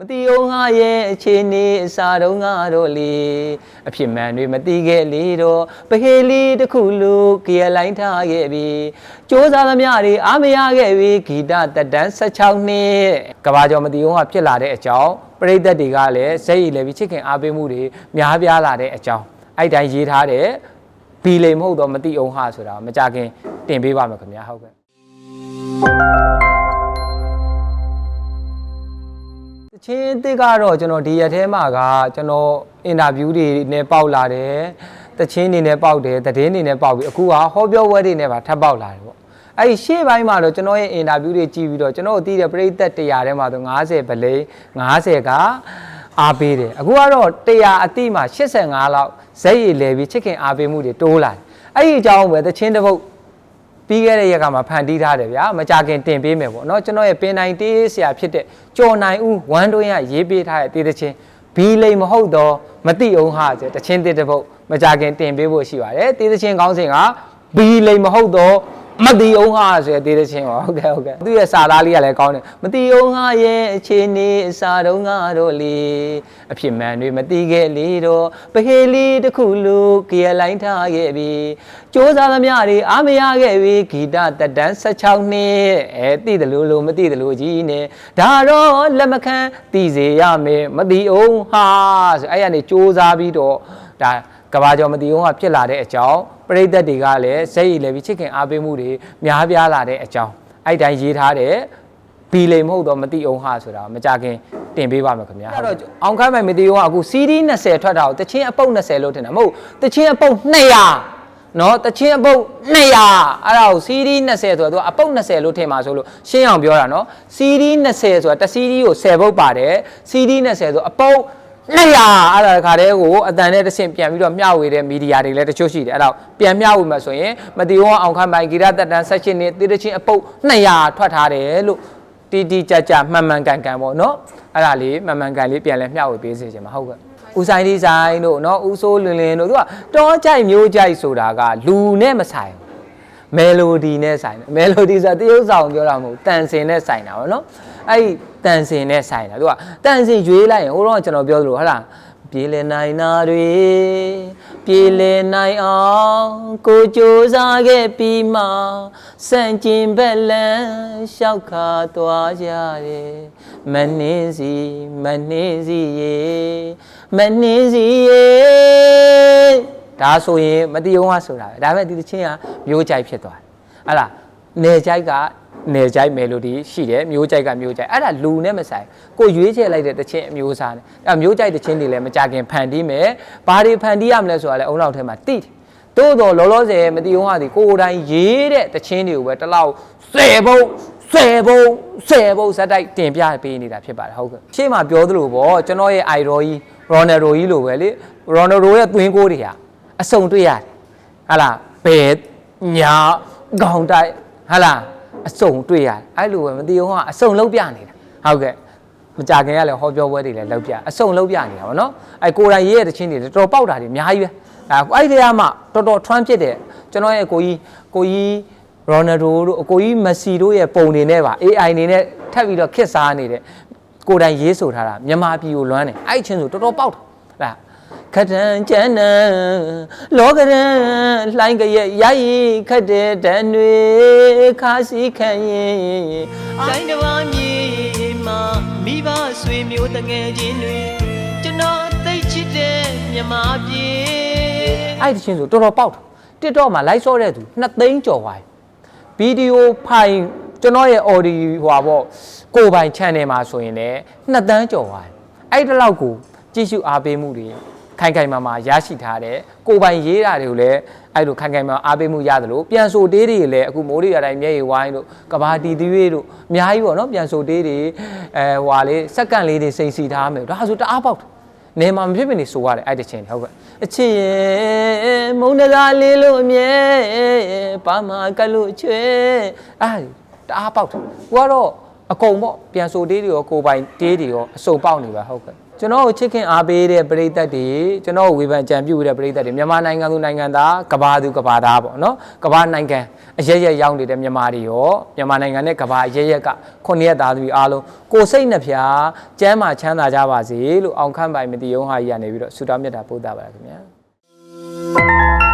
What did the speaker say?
မတိအောင်ဟာရဲ့အခြေအနေအစာတုံးကတော့လေအဖြစ်မှန်တွေမတိခဲ့လေတော့ပဟေးလေးတစ်ခုလို့ကြရလိုင်းထားခဲ့ပြီစ조사သမျှတွေအားမရခဲ့ပြီဂီတတက်တန်း16နှစ်ကဘာကျော်မတိအောင်ဟာဖြစ်လာတဲ့အကြောင်းပရိသတ်တွေကလည်းစိတ်ရည်လည်းပြီးချစ်ခင်အားပေးမှုတွေများပြားလာတဲ့အကြောင်းအဲ့တိုင်းရေးထားတဲ့ဘီလိမ်မဟုတ်တော့မတိအောင်ဟာဆိုတာမကြခင်တင်ပေးပါမယ်ခင်ဗျာဟုတ်ကဲ့ တချင်းအစ်စ်ကတော့ကျွန်တော်ဒီရက်ထဲမှာကကျွန်တော်အင်တာဗျူးတွေနဲ့ပေါက်လာတယ်တချင်းတွေနဲ့ပေါက်တယ်သတင်းတွေနဲ့ပေါက်ပြီးအခုကဟောပြောပွဲတွေနဲ့ပါထပ်ပေါက်လာတယ်ပေါ့အဲ့ဒီရှေ့ပိုင်းမှာတော့ကျွန်တော်ရဲ့အင်တာဗျူးတွေကြည့်ပြီးတော့ကျွန်တော်တို့သိတဲ့ပရိသတ်100ထဲမှာဆို90ဗလိ90ကအားပေးတယ်အခုကတော့100အတိမှာ85လောက်ဇက်ရည်လဲပြီးချစ်ခင်အားပေးမှုတွေတိုးလာတယ်အဲ့ဒီအကြောင်းပဲတချင်းတစ်ပုတ် ပြီးခဲ့တဲ့ရက်ကမှဖန်တီးထားတယ်ဗျာမကြခင်တင်ပေးမယ်ပေါ့เนาะကျွန်တော်ရဲ့ပင်နိုင်တေးဆရာဖြစ်တဲ့ကျော်နိုင်ဦးဝမ်တွင်းရရေးပေးထားတဲ့တေးသချင်းဘီလိမ်မဟုတ်တော့မတိအောင်ဟာဆိုတချင်းတေးတစ်ပုတ်မကြခင်တင်ပေးဖို့ရှိပါတယ်တေးသချင်းကောင်းစဉ်ကဘီလိမ်မဟုတ်တော့ မတိအောင်ဟာဆိုတဲ့တေးသချင်းပါဟုတ်ကဲ့ဟုတ်ကဲ့သူရဲ့စာသားလေးကလည်းကောင်းတယ်မတိအောင်ဟာရဲ့အခြေအနေအစာတုံးကတော့လေအဖြစ်မှန်တွေမတိခဲ့လေတော့ပဟေးလေးတစ်ခုလို့ကြရလိုင်းထားခဲ့ပြီစ조사သမျှတွေအားမရခဲ့ပြီဂီတတက်တန်း16နှစ်အဲသိတယ်လို့လို့မသိတယ်လို့ကြီးနဲ့ဒါတော့လက်မခံသိစေရမယ်မတိအောင်ဟာဆိုအဲ့ရနေစ조사ပြီးတော့ဒါ ကဘာကျော်မတိအောင်ကဖြစ်လာတဲ့အကြောင်းပရိသတ်တွေကလည်းစိတ်ရည်လည်းပြီးချစ်ခင်အားပေးမှုတွေများပြားလာတဲ့အကြောင်းအဲ့တိုင်းရေးထားတဲ့ဘီလိမ်မဟုတ်တော့မတိအောင်ဟာဆိုတာမကြခင်တင်ပေးပါမယ်ခင်ဗျာအဲ့တော့အောင်ခိုင်းမိုင်မတိအောင်ကအခု CD 20ထွက်တာကိုတချင်းအပုတ်20လို့ထင်တာမဟုတ်တချင်းအပုတ်200နော်တချင်းအပုတ်200အဲ့ဒါကို CD 20ဆိုတော့သူကအပုတ်20လို့ထင်ပါဆိုလို့ရှင်းအောင်ပြောတာနော် CD 20ဆိုတာတစ် CD ကို10ပုတ်ပါတယ် CD 20ဆိုအပုတ် 200အဲ့ဒါတခါတည်းကိုအတန်နဲ့တစ်ဆင့်ပြန်ပြီးတော့မျှဝေတဲ့မီဒီယာတွေလည်းတချို့ရှိတယ်အဲ့တော့ပြန်မျှဝေမှာဆိုရင်မတိအောင်အောင်ခိုင်းမိုင်ဂီရတက်တန်ဆက်ရှင်နဲ့တိတချင်းအပုတ်200ထွက်ထားတယ်လို့တီတီကြကြမှန်မှန်ကန်ကန်ပေါ့နော်အဲ့ဒါလေးမှန်မှန်ကန်လေးပြန်လဲမျှဝေပေးစေချင်မှာဟုတ်ကဲ့ဦးဆိုင်ဒီဇိုင်းတို့နော်ဦးစိုးလင်းလင်းတို့သူကတောကြိုက်မျိုးကြိုက်ဆိုတာကလူနဲ့မဆိုင်ဘူး မယ်လိုဒီနဲ့ဆိုင်တယ်မယ်လိုဒီဆိုတာတရုပ်ဆောင်ပြောတာမဟုတ်တန်စင်နဲ့ဆိုင်တာပေါ့နော်အဲ့ဒီတန်စင်နဲ့ဆိုင်တာသူကတန်စင်ရွေးလိုက်ရင်ဟိုတော့ကျွန်တော်ပြောသလိုဟုတ်လားပြေလည်နိုင်နာတွေပြေလည်နိုင်အောင်ကိုကြိုးစားခဲ့ပြီးမှစန့်ကျင်ဘက်လန်းလျှောက်ခါသွားကြတယ်မနှင်းစီမနှင်းစီရေမနှင်းစီရေ ဒါဆိုရင်မတိအောင်ကဆိုတာပဲဒါပေမဲ့ဒီတချင်းကမျိုးကြိုက်ဖြစ်သွားတယ်ဟတ်လားနေကြိုက်ကနေကြိုက်မယ်လို့ဒီရှိတယ်မျိုးကြိုက်ကမျိုးကြိုက်အဲ့ဒါလူနဲ့မဆိုင်ကိုရွေးချယ်လိုက်တဲ့တချင်းအမျိုးအစားနဲ့အဲ့မျိုးကြိုက်တချင်းတွေလည်းမကြခင်ဖန်တီးမယ်ဘာတွေဖန်တီးရမလဲဆိုတာလည်းအုံနောက်ထဲမှာတိတယ်တိုးတော့လောလောဆယ်မတိအောင်ကဒီကိုယ်တိုင်ရေးတဲ့တချင်းတွေကိုပဲတစ်လောက်10ဘုံ10ဘုံ10ဘုံဇက်တိုက်တင်ပြပေးနေတာဖြစ်ပါတယ်ဟုတ်ကဲ့ရှေ့မှာပြောသလိုပေါ့ကျွန်တော်ရဲ့ idol ကြီး Ronaldo ကြီးလိုပဲလေ Ronaldo ရဲ့သွင်းကိုတွေဟာ အစုံတွေ့ရတယ်ဟာလားဘယ်ညာခေါင်းတိုက်ဟာလားအစုံတွေ့ရတယ်အဲ့လိုပဲမသိအောင်ကအစုံလုံးပြနေတာဟုတ်ကဲ့မကြခင်ကလည်းဟောပြောပွဲတွေလည်းလောက်ပြအစုံလုံးပြနေတာဗောနော်အဲ့ကိုယ်တိုင်ရေးရတဲ့ချင်းတွေလည်းတော်တော်ပေါက်တာတွေအများကြီးပဲအဲ့အဲ့ဒီကမှတော်တော်ထွန်းဖြစ်တယ်ကျွန်တော်ရဲ့ကိုကြီးကိုကြီးရိုနယ်ဒိုတို့အကိုကြီးမက်ဆီတို့ရဲ့ပုံတွေနဲ့ပါ AI နေနဲ့ထပ်ပြီးတော့ခစ်စားနေတဲ့ကိုယ်တိုင်ရေးဆိုထားတာမြန်မာပြည်ကိုလွမ်းတယ်အဲ့ချင်းဆိုတော်တော်ပေါက်တာလား ခတံကျန်နံလောကရန်လှိုင်းကြရဲ့ရည်ခတ်တဲ့တန်တွေခါစီခံရင်တိုင်းတစ်ဝါမြေမှာမိဘဆွေမျိုးတငယ်ချင်းတွေကျွန်တော်သိချစ်တဲ့မြမပြေအဲ့ဒီချင်းဆိုတော်တော်ပေါက်တာ TikTok မှာ live ဆော့တဲ့သူ2သိန်းကျော်သွားပြီဗီဒီယိုဖိုင်ကျွန်တော်ရဲ့ audio ဟွာပေါ့ကိုယ်ပိုင် channel မှာဆိုရင်လည်း2တန်းကျော်သွားပြီအဲ့ဒီလောက်ကိုကြည့်ရှုအားပေးမှုတွေ ခိုင်ခိုင်မာမာရရှိထားတဲ့ကိုယ်ပိုင်ရေးတာတွေကိုလည်းအဲ့လိုခိုင်ခိုင်မာမာအားပေးမှုရတယ်လို့ပြန်ဆိုတေးတွေလည်းအခုမိုးတွေရတိုင်းမျက်ရည်ဝိုင်းတို့ကဘာတီသီးတွေတို့အများကြီးပေါ့နော်ပြန်ဆိုတေးတွေအဲဟွာလေးစက္ကန့်လေးတွေစိန်စီထားမယ်ဒါဆိုတအားပေါက်တယ်နေမှာမဖြစ်မနေဆိုရတယ်အဲ့တချင်းဟုတ်ကဲ့အချစ်ရဲ့မုန်းတကားလေးလို့အမြဲပါမကတ်လို့ချွဲအဲ့တအားပေါက်တယ်ကိုကတော့အကုန်ပေါ့ပြန်ဆိုတေးတွေရောကိုပိုင်တေးတွေရောအစုံပေါက်နေပါဟုတ်ကဲ့ ကျွန်တော်ကိုချစ်ခင်အားပေးတဲ့ပရိသတ်တွေကျွန်တော်ကိုဝေဖန်ကြံပြုတဲ့ပရိသတ်တွေမြန်မာနိုင်ငံသူနိုင်ငံသားကဘာသူကဘာသားပေါ့နော်ကဘာနိုင်ငံအရက်ရက်ရောက်နေတဲ့မြန်မာတွေရောမြန်မာနိုင်ငံနဲ့ကဘာအရက်ရက်ကခုနှစ်ရက်သားသမီးအားလုံးကိုယ်စိတ်နှဖျားကျမ်းမာချမ်းသာကြပါစေလို့အောင်ခန့်ပိုင်မတိယုံဟာကြီးကနေပြီးတော့ဆုတောင်းမြတ်တာပို့တာပါခင်ဗျာ